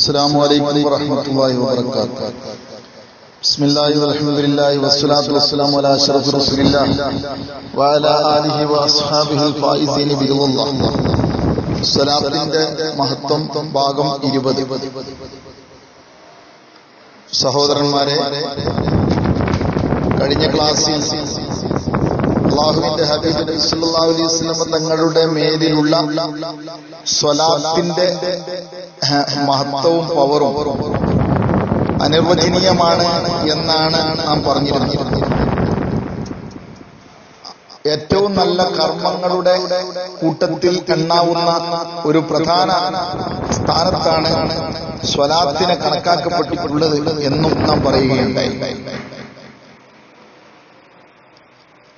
السلام عليكم ورحمة الله وبركاته بسم الله والحمد لله والصلاة والسلام على أشرف رسول الله وعلى آله وأصحابه الفائزين برضا الله സ്വലാത്തിന്റെ മഹത്വം ഭാഗം ഇരുപത് സഹോദരന്മാരെ കഴിഞ്ഞ ക്ലാസ്സിൽ അള്ളാഹുവിന്റെ ഹബീബ് നബി സല്ലല്ലാഹു അലൈഹി വസല്ലം തങ്ങളുടെ മേലിലുള്ള സ്വലാത്തിന്റെ ഹ, മഹത്വവും പവറും അനിർവചനീയമാണ് എന്നാണ് നാം പറഞ്ഞിരുന്നത്. ഏറ്റവും നല്ല കർമ്മങ്ങളുടെ കൂട്ടത്തിൽ എണ്ണാവുന്ന ഒരു പ്രധാന സ്ഥാനത്താണ് സ്വലാത്തിനെ കണക്കാക്കപ്പെട്ടിട്ടുള്ളത് എന്നും നാം പറയുകയുണ്ടായി.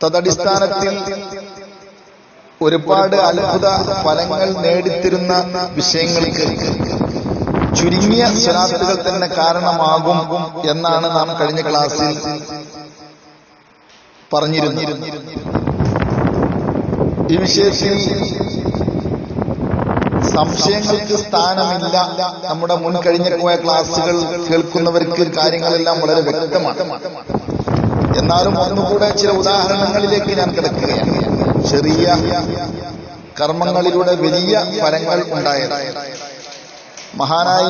തദടിസ്ഥാനത്തിൽ ഒരുപാട് അത്ഭുത ഫലങ്ങൾ നേടിത്തരുന്ന വിഷയങ്ങൾക്ക് ചുരുങ്ങിയ സ്വലാത്തുകൾ തന്നെ കാരണമാകും എന്നാണ് നാം കഴിഞ്ഞ ക്ലാസ്സിൽ പറഞ്ഞിരുന്നു ഈ വിഷയത്തിൽ സംശയങ്ങൾക്ക് സ്ഥാനമില്ല നമ്മുടെ മുൻ കഴിഞ്ഞ പോയ ക്ലാസ്സുകൾ കേൾക്കുന്നവർക്ക് കാര്യങ്ങളെല്ലാം വളരെ വ്യക്തമാണ്. എന്നാലും ഒന്നുകൂടെ ചില ഉദാഹരണങ്ങളിലേക്ക് ഞാൻ കിടക്കുകയാണ്. ചെറിയ കർമ്മങ്ങളിലൂടെ വലിയ ഫലങ്ങൾ ഉണ്ടായത്. മഹാനായ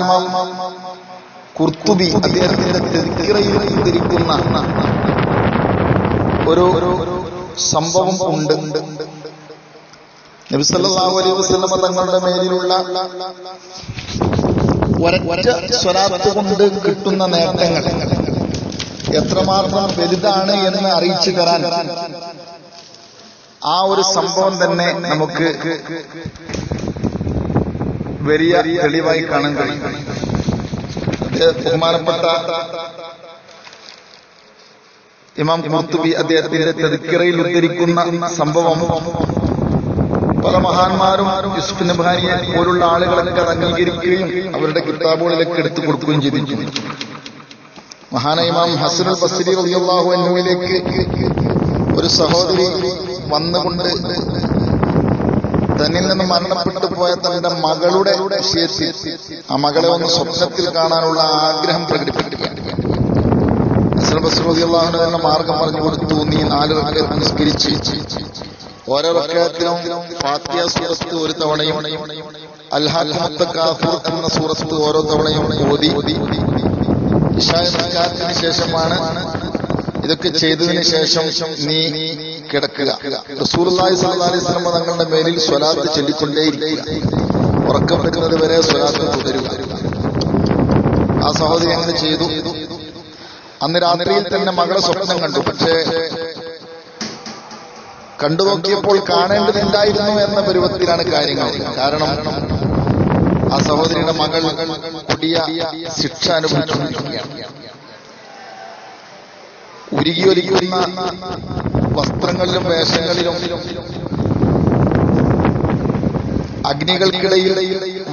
കുർത്തുബി അദ്ദേഹത്തിന്റെ തെക്കിറയിൽ ഉദ്ധരിക്കുന്ന ഒരു സംഭവം ഉണ്ട്. നബിസല്ലാഹു അലൈഹി തങ്ങളുടെ മേലിലുള്ള ഒരൊറ്റ കൊണ്ട് കിട്ടുന്ന നേട്ടങ്ങൾ. എത്രമാത്രം വലുതാണ് എന്ന് അറിയിച്ചു തരാൻ ആ ഒരു സംഭവം തന്നെ നമുക്ക് വലിയ തെളിവായി കാണാൻ കഴിയും. ബഹുമാനപ്പെട്ട ഇമാം കുർത്തുബി അദ്ദേഹത്തിന്റെ തെതുക്കിറയിൽ ഉദ്ധരിക്കുന്ന സംഭവം. പല മഹാന്മാരും യൂസുഫ് നബാനിയെ പോലുള്ള ആളുകളൊക്കെ അത് അംഗീകരിക്കുകയും അവരുടെ കിതാബുകളിലൊക്കെ എടുത്തു കൊടുക്കുകയും ചെയ്തിട്ടുണ്ട്. മഹാന ഇമാം ഹസനുൽ ബസ്രി റളിയല്ലാഹു അൻഹുവിലേക്ക് ഒരു സഹോദരി വന്നുകൊണ്ട് തന്നിൽ നിന്ന് മരണപ്പെട്ടു പോയ തന്റെ മകളുടെ വിഷയത്തിൽ ആ മകളെ ഒന്ന് സ്വപ്നത്തിൽ കാണാനുള്ള ആഗ്രഹം പ്രകടിപ്പിക്കുകയാണ് തന്നെ മാർഗം പറഞ്ഞു കൊടുത്തു നീ നാല് റക്കഅത്ത് നിസ്കരിച്ച് ഓരോ റക്കഅത്തിനും ഫാത്തിഹ സൂറത്ത് ഒരു തവണയും അൽഹാൽ എന്ന സൂറത്ത് ഓരോ തവണയും ഓതി ഇഷായ നിസ്കാരത്തിന് ശേഷമാണ് ഇതൊക്കെ ചെയ്തതിന് ശേഷം നീ കിടക്കുക. അലൈഹി വസല്ലം തങ്ങളുടെ മേലിൽ സ്വലാത്ത് ചൊല്ലിക്കൊണ്ടേയിരിക്കുക. ഉറക്കം വരുന്നത് വരെ സ്വലാത്ത് തുടരുക. ആ സഹോദരി അങ്ങനെ ചെയ്തു. അന്ന് രാത്രിയിൽ തന്നെ മകളെ സ്വപ്നം കണ്ടു. പക്ഷേ കണ്ടു നോക്കിയപ്പോൾ കാണേണ്ടതുണ്ടായിരുന്നു എന്ന പരുവത്തിലാണ് കാര്യങ്ങൾ. കാരണം ആ സഹോദരിയുടെ മകൾ കൊടിയ ശിക്ഷ അനുഭവിച്ചുകൊണ്ടിരിക്കുകയാണ്. ഉരുകിയൊലിക്കുന്ന വസ്ത്രങ്ങളിലും വേഷങ്ങളിലും അഗ്നികൾക്കിടയിൽ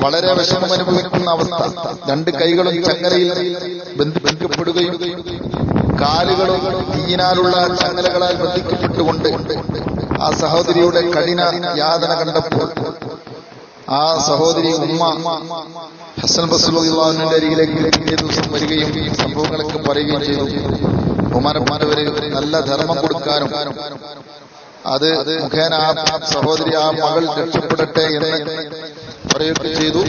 വളരെ വിഷമം അനുഭവിക്കുന്ന അവസ്ഥ. രണ്ട് കൈകളും ചങ്ങലയിൽ ബന്ധിപ്പിക്കപ്പെടുകയും കാലുകളും തീയിനാലുള്ള ചങ്ങലകളാൽ ബന്ധിക്കപ്പെട്ടുകൊണ്ട് ആ സഹോദരിയുടെ കഠിന യാതന കണ്ടപ്പോൾ ആ സഹോദരി ഉമ്മ ഹസൻ ബസുലിന്റെ അരികിലേക്ക് പിറ്റേ ദിവസം വരികയും സംഭവങ്ങളൊക്കെ പറയുകയും ചെയ്തു. ബഹുമാനമാനവര് നല്ല ധർമ്മം കൊടുക്കാനും അത് മുഖേന ആ സഹോദരി ആ മകൾ രക്ഷപ്പെടട്ടെ എന്ന് പറയുകയൊക്കെ ചെയ്തു.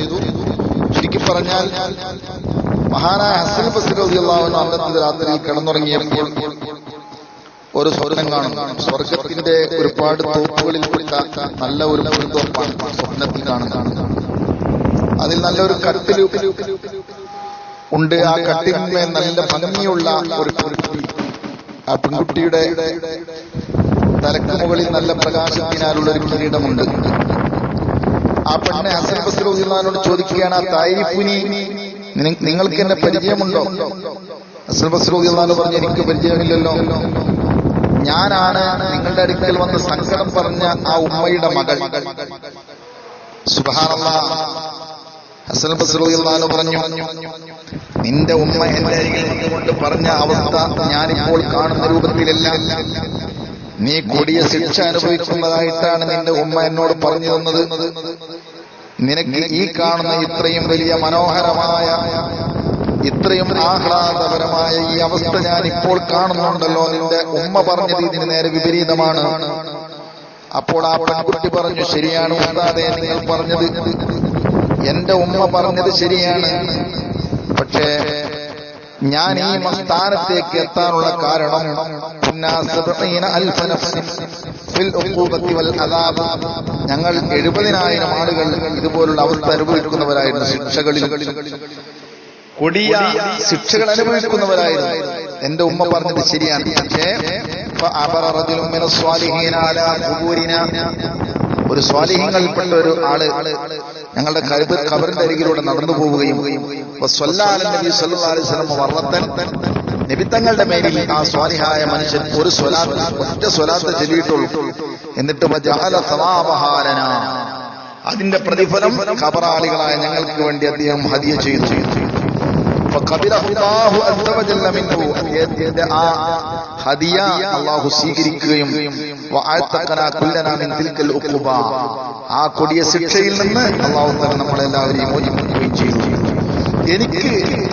ചുരുക്കി പറഞ്ഞാൽ മഹാനായ ഹസൻ ബസുലിള്ളാഹുവിന് അന്നത്തെ രാത്രി കിടന്നുറങ്ങിയപ്പോൾ ഒരു സ്വപ്നം കാണും സ്വർഗത്തിന്റെ ഒരുപാട് തോപ്പുകളിൽ കൊടുത്ത നല്ല ഒരു സ്വപ്നത്തിൽ കാണുന്നത് അതിൽ നല്ലൊരു കട്ടിൽ ഉണ്ട്. ആ കട്ടിന്മേൽ നല്ല ഭംഗിയുള്ള ഒരു ആ പെൺകുട്ടിയുടെ തലക്ക് മുകളിൽ നല്ല പ്രകാശത്തിനാലുള്ള ഒരു കിരീടമുണ്ട്. ആ പെണ്ണെ ഹസൻ ബസ്രോദിനോട് ചോദിക്കുകയാണ് ആ താരിഫുനി നിങ്ങൾക്ക് എന്നെ പരിചയമുണ്ടോ? ഹസൻ ബസ്രോദിനാണ് പറഞ്ഞ എനിക്ക് പരിചയമില്ലല്ലോ. ഞാനാണ് നിങ്ങളുടെ അടുക്കൽ വന്ന് സങ്കടം പറഞ്ഞ ആ ഉമ്മയുടെ മകൾ. സുബാനല്ല ഹസൻ ബസ്രോദിനാണ് പറഞ്ഞു നിന്റെ ഉമ്മ എന്റെ അരികിൽ നിന്നുകൊണ്ട് പറഞ്ഞ അവസ്ഥ ഞാനിപ്പോൾ കാണുന്ന രൂപത്തിലല്ല. നീ കൊടിയ ശിക്ഷ അനുഭവിക്കുന്നതായിട്ടാണ് നിന്റെ ഉമ്മ എന്നോട് പറഞ്ഞു തന്നത്. നിനക്ക് ഈ കാണുന്ന ഇത്രയും വലിയ മനോഹരമായ ഇത്രയും ആഹ്ലാദപരമായ ഈ അവസ്ഥ ഞാൻ ഇപ്പോൾ കാണുന്നുണ്ടല്ലോ. നിന്റെ ഉമ്മ പറഞ്ഞത് ഇതിന് നേരെ വിപരീതമാണ്. അപ്പോൾ ആ പെൺകുട്ടി പറഞ്ഞു ശരിയാണ് നിങ്ങൾ പറഞ്ഞത് എന്റെ ഉമ്മ പറഞ്ഞത് ശരിയാണ്. പക്ഷേ ഞാൻ ഈ സ്ഥാനത്തേക്ക് എത്താനുള്ള കാരണം. ഞങ്ങൾ എഴുപതിനായിരം ആളുകൾ ഇതുപോലുള്ള അവസ്ഥ അനുഭവിക്കുന്നവരായിരുന്നു ശിക്ഷകളിൽ. കൊടിയ ശിക്ഷകൾ അനുഭവിക്കുന്നവരായിരുന്നു. എന്റെ ഉമ്മ പറഞ്ഞത് ശരിയാണ്. പക്ഷേ ഫഅബറ റജുലുൻ മിന സ്വാലിഹീന ഒരു സ്വാലിഹ്യങ്ങളിൽപ്പെട്ട ഒരു ആൾ ഞങ്ങളുടെ കബറിന്റെ അരികിലൂടെ നടന്നു പോവുകയും നിബിത്തങ്ങളുടെ മേലിൽ ആ സ്വാധിഹായ മനുഷ്യൻ ഒരു സ്വലാത്ത് ഒറ്റ സ്വലാത്ത് ചെല്ലിയിട്ടുള്ളൂ. എന്നിട്ട് അതിന്റെ പ്രതിഫലം കബറാളികളായ ഞങ്ങൾക്ക് വേണ്ടി അദ്ദേഹം ഹതിയ ചെയ്തു. ഹദിയ അള്ളാഹു സ്വീകരിക്കുകയും ആ കൊടിയ ശിക്ഷയിൽ നിന്ന് അള്ളാഹു തന്നെ നമ്മളെല്ലാവരെയും മോചിപ്പിക്കുകയും ചെയ്തു. എനിക്ക്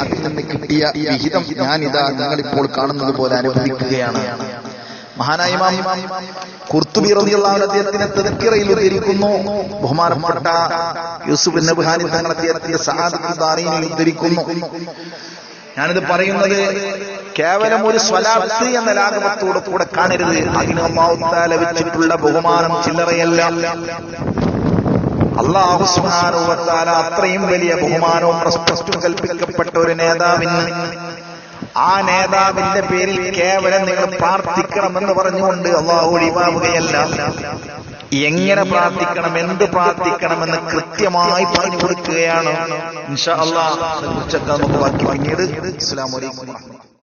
അതിൽ നിന്ന് കിട്ടിയ വിഹിതം ഞാനിതാ നിങ്ങളിപ്പോൾ കാണുന്നത് പോലെ അനുഭവിക്കുകയാണ്. മഹാനായ കുർത്തുബി റബിയുള്ള അദ്ദേഹത്തിന്റെ തെക്കിറയിൽ ഉദ്ധരിക്കുന്നു. ബഹുമാനപ്പെട്ട യൂസുഫ് നബ്ഹാനി തങ്ങൾ അദ്ദേഹത്തിന്റെ സഹാദ് ഉദ്ധരിക്കുന്നു. ഞാനിത് പറയുന്നത് കേവലം ഒരു സ്വലാത്ത് എന്ന ലാഘവത്തോട് കൂടെ കാണരുത്. അതിന് വെച്ചിട്ടുള്ള ബഹുമാനം ചില്ലറയല്ല. അള്ളാഹു സുബ്ഹാനഹു വ തആല അത്രയും വലിയ ബഹുമാനവും റെസ്പെക്റ്റും കൽപ്പിക്കപ്പെട്ട ഒരു നേതാവിന് ആ നേതാവിന്റെ പേരിൽ കേവലം നിങ്ങൾ പ്രാർത്ഥിക്കണമെന്ന് പറഞ്ഞുകൊണ്ട് അള്ളാഹു ഒഴിവാവുകയല്ല എങ്ങനെ പ്രാർത്ഥിക്കണം എന്ത് പ്രാർത്ഥിക്കണമെന്ന് കൃത്യമായി പറഞ്ഞു കൊടുക്കുകയാണ് ഇൻഷാ അള്ളാഹ്. അതിനെക്കുറിച്ചൊക്കെ നമുക്ക് ബാക്കി പിന്നീട്. അസ്സലാമു അലൈക്കും.